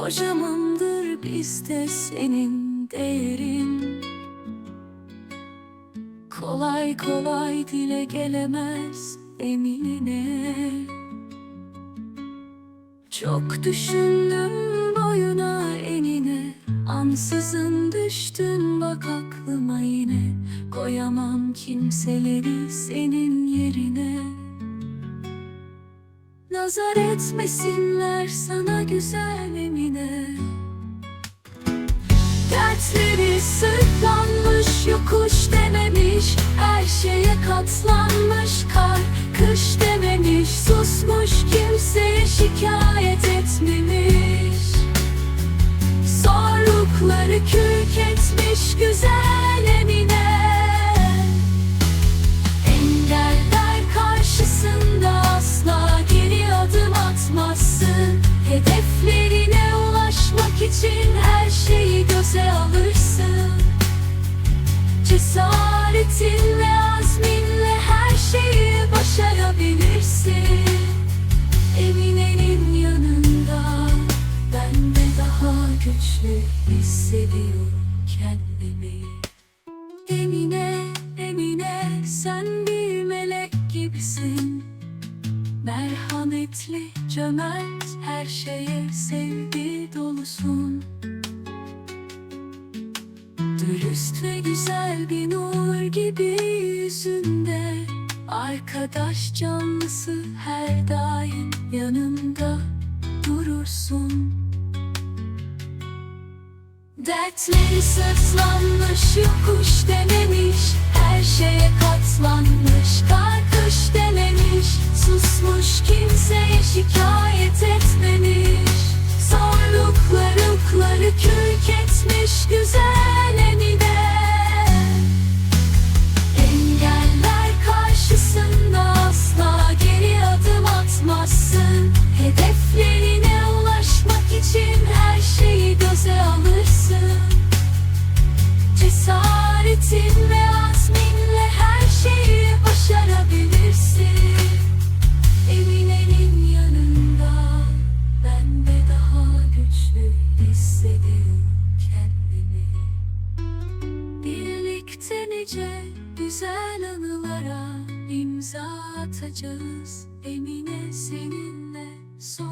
Kocamandır bizde senin değerin. Kolay kolay dile gelemez eminine. Çok düşündüm boyuna enine. Ansızın düştün bak aklıma yine. Koyamam kimseleri senin yerine Nazar etmesinler sana güzel emine. Dertleri sırtlanmış yokuş dememiş Her şeye katlanmış kar kış dememiş Susmuş kimseye şikayet etmemiş. Zorlukları kürk etmiş güzel Cesaretinle, azminle her şeyi başarabilirsin. Emine'nin yanında ben de daha güçlü hissediyorum kendimi. Emine, Emine sen bir melek gibisin. Merhametli, cömert, her şeye sevgi dolusun Ve güzel bir nur gibi yüzünde. Arkadaş canlısı her daim yanımda durursun. Dertleri sırtlanmış yokuş ve azminle her şeyi başarabilirsin. Emine'nin yanında. Ben de daha güçlü hissediyorum kendimi. Birlikte nice güzel anılara imza atacağız. Emine seninle kadar